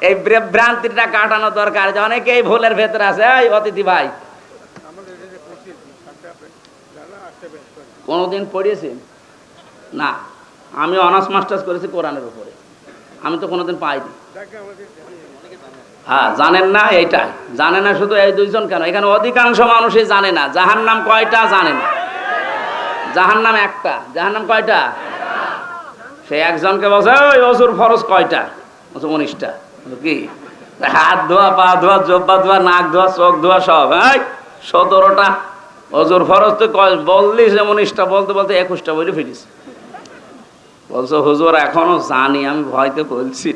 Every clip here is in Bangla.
এই ভ্রা- ভ্রান্তিটা কাটানো দরকার যে অনেকে এই ভুলের ভেতরে আছে। এই অতিথি ভাই। কোনোদিন পড়িয়েছেন না। আমি অনার্স মাস্টার্স করেছি কোরআনের উপরে। আমি তো কোনোদিন পাইনি। হ্যাঁ জানেন না এইটাই। জানে না শুধু এই দুইজন কেন? এখানে অধিকাংশ মানুষই জানে না। জাহার নাম কয়টা জানে না? জাহার নাম একটা। জাহার নাম কয়টা? সে একজনকে বলছে, ওই অসুর ফরজ কয়টা? উনিশটা। কি? হাত ধোয়া, পা ধোয়া, জব্বা ধোয়া, নাক ধোয়া, চোখ ধোয়া সব হ্যাঁ সতেরোটা। ফরজ তো কয় বললি যে উনিশটা বলতে বলতে একুশটা বলে ফিরিস বলছো, হুজুর, এখনও জানি, আমি ভয়তে বলছি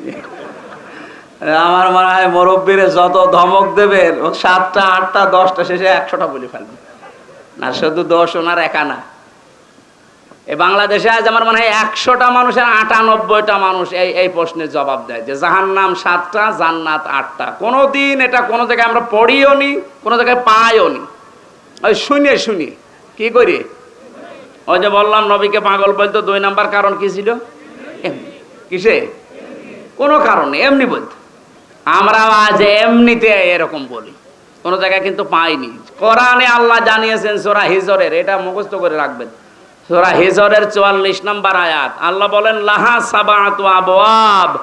আমার মনে হয় মুরব্বীরে যত ধমক দেবে, সাতটা, আটটা, দশটা, শেষে একশোটা বলে ফেলবে। না, শুধু দশ ওনার একা না। এই বাংলাদেশে আজ আমার মনে হয় একশোটা মানুষের আটানব্বইটা মানুষ এই এই প্রশ্নের জবাব দেয় যে জাহান্নাম সাতটা, জান্নাত আটটা। কোনো দিন এটা কোনো জায়গায় আমরা পড়িও নি, কোনো জায়গায় পাইও নি। ওই শুনে, শুনি। কি করি? ওই যে বললাম, নবীকে পাগল বলতো দুই নাম্বার কারণ কি ছিল? কিসে? কোনো কারণ এমনি বলতো। আমরা আজ এমনিতে এরকম বলি। কোনো জায়গায় কিন্তু পাইনি। কোরআনে আল্লাহ জানিয়েছেন সোরা হিজরের, এটা মুখস্থ করে রাখবেন। সোরা হিজরের চুয়াল্লিশ নম্বর আয়াত। আল্লাহ বলেন, লাহা সাবাত আবওয়াব।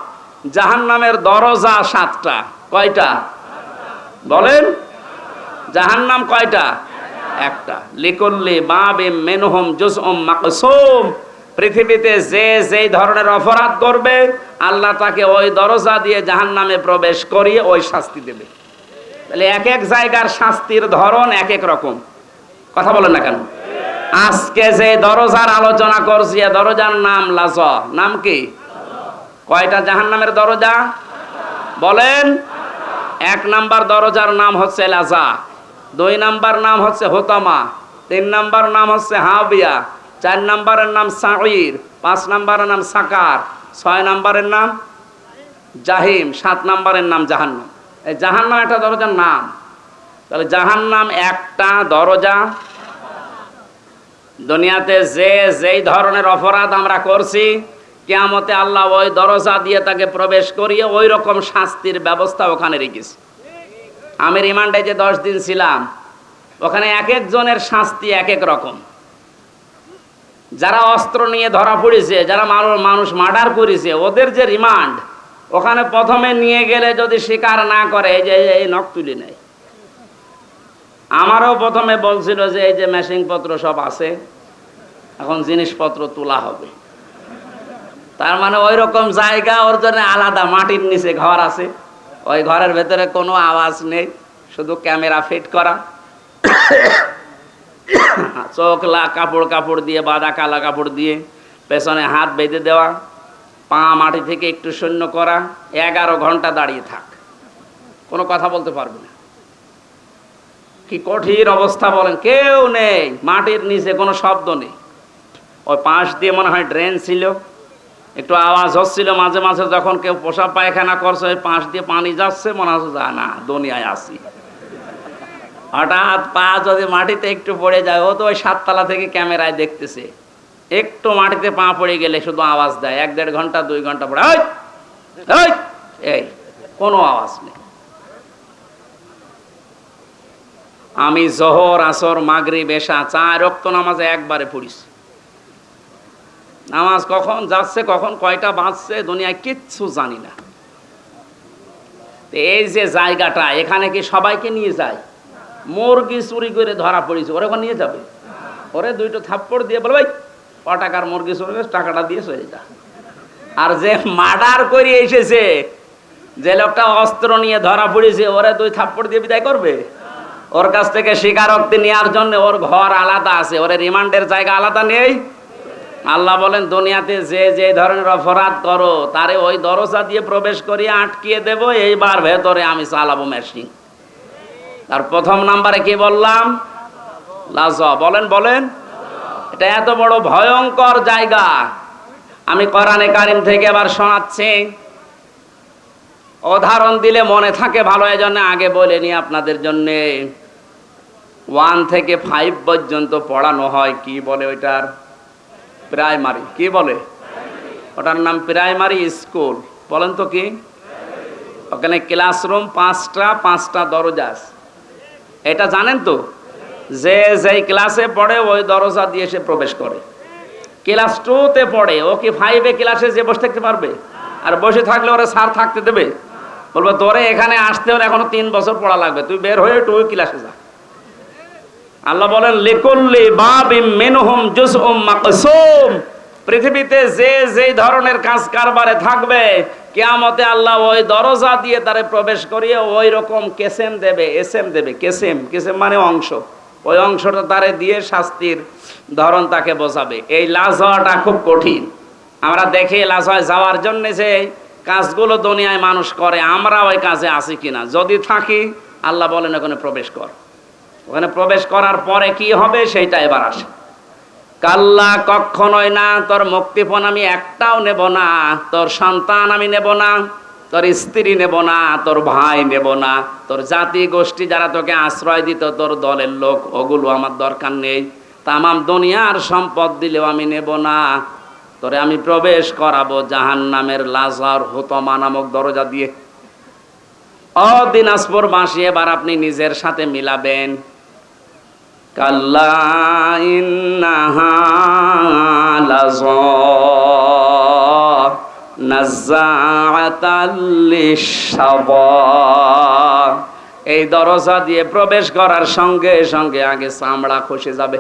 জাহান্নামের দরজা সাতটা। কয়টা? বলেন। জাহান্নাম কয়টা? একটা। লিকুল্লি বাবে মেনহম জুসউম মাকসুম। পৃথিবীতে যে যেই ধরনের অপরাধ করবে, আল্লাহ তাকে ওই দরজা দিয়ে জাহান্নামে প্রবেশ করিয়ে ওই শাস্তি দেবে। তাহলে এক এক জায়গার শাস্তির ধরন এক এক রকম। কথা বলেন না কেন? আজকে যে দরজার আলোচনা করছি দরজার নাম লাজ। নাম কি? কয়টা জাহান নামের দরজা? বলেন, এক নাম্বার দরজার নাম হচ্ছে লাজা, দুই নাম্বার নাম হচ্ছে হোতামা, তিন নাম্বার নাম হচ্ছে হাবিয়া, চার নাম্বারের নাম সাঈর পাঁচ নাম্বারের নাম সাকার, ছয় নাম্বারের নাম জাহিম, সাত নাম্বারের নাম জাহান্নাম। এই জাহান্নাম একটা দরজার নাম। তাহলে জাহান্নাম একটা দরজা দুনিয়াতে যে, যেই ধরনের অপরাধ আমরা করছি, কেয়ামতে আল্লাহ ওই দরজা দিয়ে তাকে প্রবেশ করিয়ে ওই রকম শাস্তির ব্যবস্থা ওখানে রেখেছি। আমি রিমান্ডে যে দশ দিন ছিলাম, ওখানে এক একজনের শাস্তি এক এক রকম। যারা অস্ত্র নিয়ে ধরা পড়েছে, যারা মানুষ মানুষ মার্ডার করেছে, ওদের যে রিমান্ড, ওখানে প্রথমে নিয়ে গেলে যদি স্বীকার না করে যে এই নখ তুলি নেয়। আমারও প্রথমে বলছিল যে এই যে মেশিন পত্র সব আছে, এখন জিনিসপত্র তোলা হবে। তার মানে ওই রকম জায়গা, ওর জন্য আলাদা মাটির নিচে ঘর আছে। ওই ঘরের ভেতরে কোনো আওয়াজ নেই, শুধু ক্যামেরা ফিট করা। চোখ লা কাপড় কাপড় দিয়ে, বাঁধা কালা কাপড় দিয়ে, পেছনে হাত বেঁধে দেওয়া, পা মাটি থেকে একটু শূন্য করা, এগারো ঘণ্টা দাঁড়িয়ে থাক। কোনো কথা বলতে পারবে না। কি কঠিন অবস্থা বলেন? কেউ নেই, মাটির নিচে কোনো শব্দ নেই। ওই পাশ দিয়ে মনে হয় ড্রেন ছিল। একটু আওয়াজ হচ্ছিল মাঝে মাঝে, যখন কেউ পোশাক পায়খানা করছে, ওই পাশ দিয়ে পানি যাচ্ছে, মনে হচ্ছে যা, না, দুনিয়ায় আসি হঠাৎ পা যদি মাটিতে একটু পড়ে যায়, ও তো ওই সাততলা থেকে ক্যামেরায় দেখতেছে। একটু মাটিতে পা পড়ে গেলে শুধু আওয়াজ দেয়। এক দেড় ঘণ্টা, দুই ঘণ্টা ওই এই, কোনো আওয়াজ নেই। আমি জহর আসর মাগরি বেশা চার রক্ত নামাজে একবারে পড়িস নামাজ কখন যাচ্ছে কখন কয়টা বাঁচছে দুনিয়ায় কিচ্ছু জানি না। এই যে জায়গাটা এখানে কি সবাইকে নিয়ে যায়? মুরগি চুরি করে ধরা পড়েছে ওরে নিয়ে যাবে? ওরে দুইটো থাপ্পড় দিয়ে বলে ভাই ক টাকার মুরগি চুরি করেছে, টাকাটা দিয়ে চলে যা। আর যে মার্ডার করে এসেছে যে লোকটা অস্ত্র নিয়ে ধরা পড়েছে ওরে দুই থাপ্পড় দিয়ে বিদায় করবে? ওর কাছ থেকে স্বীকারোক্তি নেওয়ার জন্য ওর ঘর আলাদা আছে। ওর রিমান্ডের জায়গা আলাদা নেই? আল্লাহ বলেন, দুনিয়াতে যে যে ধরনের অপরাধ করো, তারে ওই দরজা দিয়ে প্রবেশ করিয়ে আটকিয়ে দেব, এইবার ভেতরে আমি চালাবো মেশিন আর প্রথম নাম্বারে কি বললাম? লাজ বলেন বলেন। এটা এত বড় ভয়ঙ্কর জায়গা। আমি কোরআনে কারিম থেকে এবার শোনাচ্ছি। উদাহরণ দিলে মনে থাকে ভালো এই জন্য আগে বলে নি আপনাদের জন্যে। ওয়ান থেকে ফাইভ পর্যন্ত পড়ানো হয়, কি বলে ওইটার? প্রাইমারি, কি বলে? ওটার নাম প্রাইমারি স্কুল, বলেন তো কি? ওখানে ক্লাসরুম পাঁচটা পাঁচটা দরজা এটা জানেন তো? যে যেই ক্লাসে পড়ে, ওই দরজা দিয়ে সে প্রবেশ করে। ক্লাস টুতে পড়ে, ও কি ফাইভে ক্লাসে যে বসে থাকতে পারবে? আর বসে থাকলে ওরা স্যার থাকতে দেবে? বলব, তোরে এখানে আসতে হলে এখনও তিন বছর পড়া লাগবে, তুই বের হয়ে টু ক্লাসে যা। আল্লাহ বলেন, লিকুল্লি বাবিম মিনহুম জুজউম মাকসুম। পৃথিবীতে যে যে ধরনের কাজ কারবারে থাকবে, কিয়ামতে আল্লাহ ওই দরজা দিয়ে তারে প্রবেশ করিয়ে ওই রকম কেসেম দেবে এসএম দেবে, কেসেম কেসেম মানে অংশ। ওই অংশটা তারে দিয়ে শাস্তির ধরন তাকে বোঝাবে। এই লাশ হওয়াটা খুব কঠিন। আমরা দেখি লাশ হয় যাওয়ার জন্য যে কাজগুলো দুনিয়ায় মানুষ করে, আমরা ওই কাজে আছি কিনা? যদি থাকি, আল্লাহ বলেন, ওখানে প্রবেশ কর। ওখানে প্রবেশ করার পরে কি হবে সেইটা এবার আসে। কাল্লা কখনোই না, তোর মুক্তিপণ আমি একটাও নেব না, তোর সন্তান আমি নেব না, তোর স্ত্রী নেব না, তোর ভাই নেব না, তোর জাতি গোষ্ঠী যারা তোকে আশ্রয় দিত, তোর দলের লোক, ওগুলো আমার দরকার নেই। তামাম দুনিয়ার সম্পদ দিলেও আমি নেব না। তোরে আমি প্রবেশ করাবো জাহান নামের লাজার হুতমা নামক দরজা দিয়ে। ও দিনাজপুর বাসী এবার আপনি নিজের সাথে মিলাবেন। এই দরজা দিয়ে প্রবেশ করার সঙ্গে সঙ্গে আগে চামড়া খসে যাবে।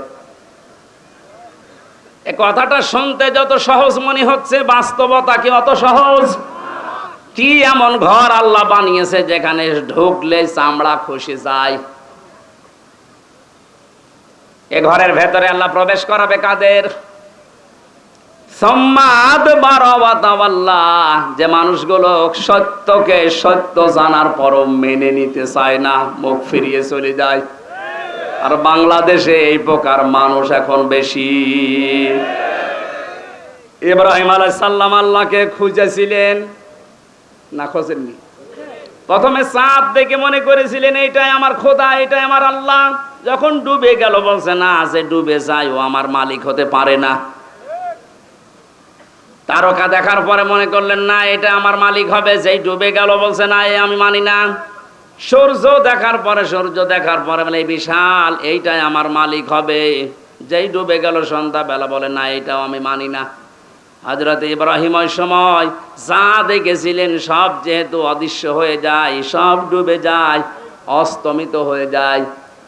এ কথাটা শুনতে যত সহজ মনে হচ্ছে, বাস্তবতা কি অত সহজ? কি এমন ঘর আল্লাহ বানিয়েছে যেখানে ঢুকলে চামড়া খসে যায়? এ ঘরের ভেতরে আল্লাহ প্রবেশ করাবে কাদের? যে মানুষগুলো সত্যকে সত্য জানার পরও মেনে নিতে চায় না, মুখ ফিরিয়ে চলে যায়। আর বাংলাদেশে এই প্রকার মানুষ এখন বেশি। ইব্রাহিম আলাই সাল্লাম আল্লাহকে খুঁজেছিলেন, না খোঁজেননি? প্রথমে চাঁদ দেখে মনে করেছিলেন, এইটাই আমার খোদা এটাই আমার আল্লাহ। যখন ডুবে গেল বলছে, না, যে ডুবে যায়, ও আমার মালিক হতে পারে না। তারকা দেখার পরে মনে করলেন, না, এটা আমার মালিক হবে, যেই ডুবে গেল বলছে, না, এ আমি মানি না। সূর্য দেখার পরে, সূর্য দেখার পরে বলে বিশাল, এইটাই আমার মালিক হবে। যেই ডুবে গেল সন্ধ্যা বেলা বলে না, এটাও আমি মানি না। হজরত ইব্রাহিম ওই সময় যা দেখেছিলেন, সব যেহেতু অদৃশ্য হয়ে যায়, সব ডুবে যায়, অস্তমিত হয়ে যায়।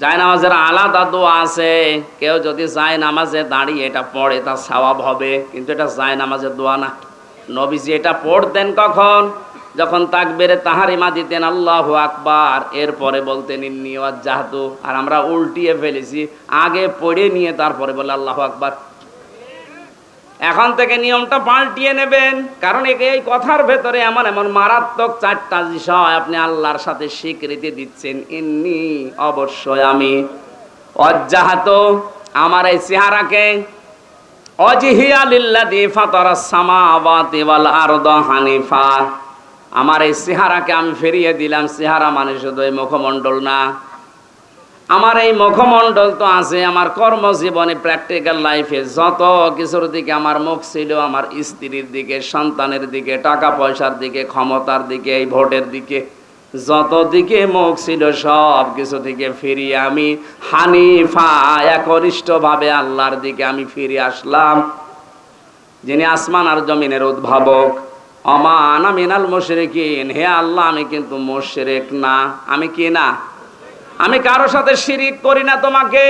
যায় নামাজের আলাদা দোয়া আছে। কেউ যদি যায় নামাজে দাঁড়িয়ে এটা পড়ে, তার স্বভাব হবে। কিন্তু এটা যায় নামাজের দোয়া না। নবীজি এটা পড়তেন কখন? যখন তাক বেরে তাহার ইমা দিতেন, আল্লাহ আকবার। এরপরে বলতেন, ইন্নি জাহাতু আর আমরা উল্টিয়ে ফেলেছি। আগে পড়ে নিয়ে তারপরে বলে, আল্লাহ আকবার। এখন থেকে নিয়মটা পাল্টিয়ে নেবেন। কারণ এই কথার ভেতরে এমন এমন মারাত্মক চারটা বিষয় আপনি আল্লাহর সাথে স্বীকৃতি দিচ্ছেন। এমনি অবশ্যই আমি অজ্জাহাত আমার এই চেহারাকে আমার এই চেহারাকে আমি ফিরিয়ে দিলাম। চেহারা মানে শুধু এই মুখমণ্ডল না। আমার এই মুখমণ্ডল তো আছে, আমার কর্মজীবনে প্র্যাকটিক্যাল লাইফে যত কিছুর দিকে আমার মুখ ছিল, আমার স্ত্রীর দিকে, সন্তানের দিকে, টাকা পয়সার দিকে, ক্ষমতার দিকে, এই ভোটের দিকে, যত দিকে মুখ ছিল সব কিছু থেকে ফিরিয়ে আমি হানিফা, একনিষ্ঠভাবে আল্লাহর দিকে আমি ফিরে আসলাম। যিনি আসমান আর জমিনের উদ্ভাবক, অমান মিনাল মুশরিকিন। হে আল্লাহ, আমি কিন্তু মুশরিক না, আমি কি না? আমি কারও সাথে শিরিক করি না তোমাকে।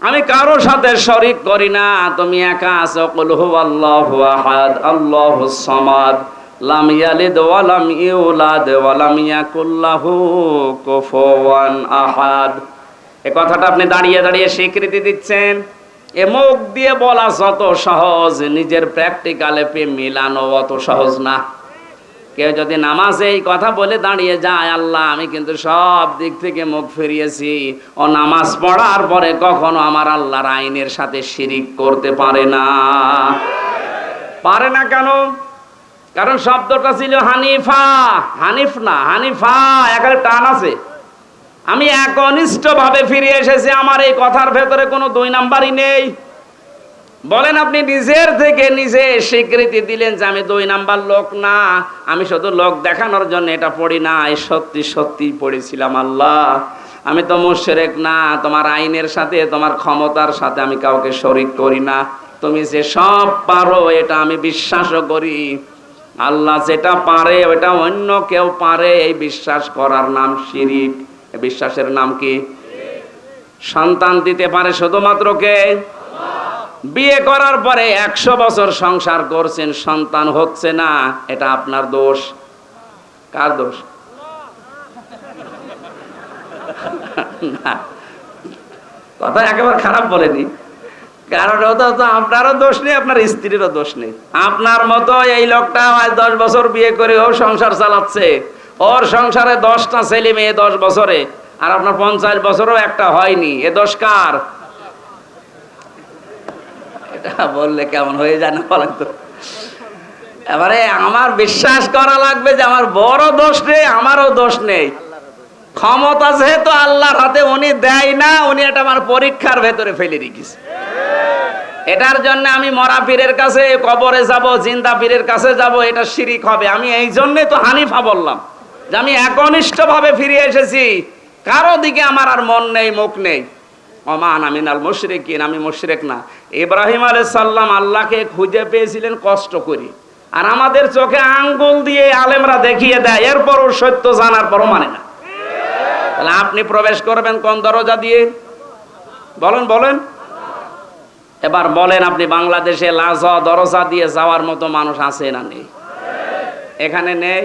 আমি কারও সাথে শরিক করি না। তুমি একা আছো। কুল হুয়াল্লাহু আহাদ আল্লাহুস সামাদ। লাম ইয়ালিদ ওয়া লাম ইউলাদ ওয়া লাম ইয়াকুল কুফুয়ান আহাদ। এই কথাটা আপনি দাঁড়িয়ে দাঁড়িয়ে স্বীকৃতি দিচ্ছেন। এ মুখ দিয়ে বলা যত সহজ, নিজের প্র্যাকটিক্যালে পে মিলানো অত সহজ না। কেউ যদি নামাজে এই কথা বলে দাঁড়িয়ে যায়, আল্লাহ, আমি কিন্তু সব দিক থেকে মুখ ফিরিয়েছি। ও নামাজ পড়ার পরে কখনো আমার আল্লাহর আইনের সাথে শিরিক করতে পারে না। পারে না কেন? কারণ শব্দটা ছিল হানিফা, হানিফ না, হানিফা এখানে টান আছে। আমি একনিষ্ঠ ভাবে ফিরে এসেছি, আমার এই কথার ভেতরে কোনো দুই নাম্বারই নেই। বলেন আপনি নিজের থেকে নিজে স্বীকৃতি দিলেন যে আমি দুই নাম্বার লোক না, আমি শুধু লোক দেখানোর জন্য এটা পড়ি না, এই সত্যি সত্যি পড়েছিলাম আল্লাহ। আমি তো মুশরেক না, তোমার আইনের সাথে, তোমার ক্ষমতার সাথে আমি কাউকে শরিক করি না। তুমি যে সব পারো, এটা আমি বিশ্বাসও করি। আল্লাহ যেটা পারে, ওটা অন্য কেউ পারে, এই বিশ্বাস করার নাম শিরিক। বিশ্বাসের নাম কি? সন্তান দিতে পারে শুধুমাত্র কে? বিয়ে করার পরে একশো বছর সংসার করছেন, সন্তান হচ্ছে না, এটা আপনার দোষ। কার দোষ? কথা একেবারে খারাপ বলেনি। কারণ ওটা তো আপনারও দোষ নেই, আপনার স্ত্রীরও দোষ নেই। আপনার মতো এই লোকটা আজ দশ বছর বিয়ে করে ও সংসার চালাচ্ছে। ওর সংসারে দশটা ছেলে মেয়ে দশ বছরে, আর আপনার পঞ্চাশ বছরও একটা হয়নি। এ দোষ কার? এটা বললে কেমন হয়ে যায় না বলেন তো। এবারে আমার বিশ্বাস করা লাগবে যে আমার বড় দোষ নেই, আমারও দোষ নেই। ক্ষমতা যেহেতু আল্লাহর হাতে উনি দেয় না, উনি এটা আমার পরীক্ষার ভেতরে ফেলে রেখেছে। এটার জন্য আমি মরা পীরের কাছে, কবরে যাব, জিন্দা পীরের কাছে যাব, এটা শিরিক হবে। আমি এই জন্যই তো হানিফা বললাম যে আমি একনিষ্ঠ ভাবে ফিরে এসেছি। কারও দিকে আমার আর মন নেই, মুখ নেই। অমান আমিনাল মুশরিকিন, আমি মুশরিক না। ইব্রাহিম আলাইহিস আল্লাহকে খুঁজে পেয়েছিলেন কষ্ট করে। আর আমাদের চোখে আঙ্গুল দিয়ে আলেমরা দেখিয়ে দেয়, এরপরও সত্য জানার পরও মানে না। তাহলে আপনি প্রবেশ করবেন কোন দরজা দিয়ে? বলেন বলেন। এবার বলেন, আপনি বাংলাদেশে লাজ দরজা দিয়ে যাওয়ার মতো মানুষ আছে না নেই? এখানে নেই?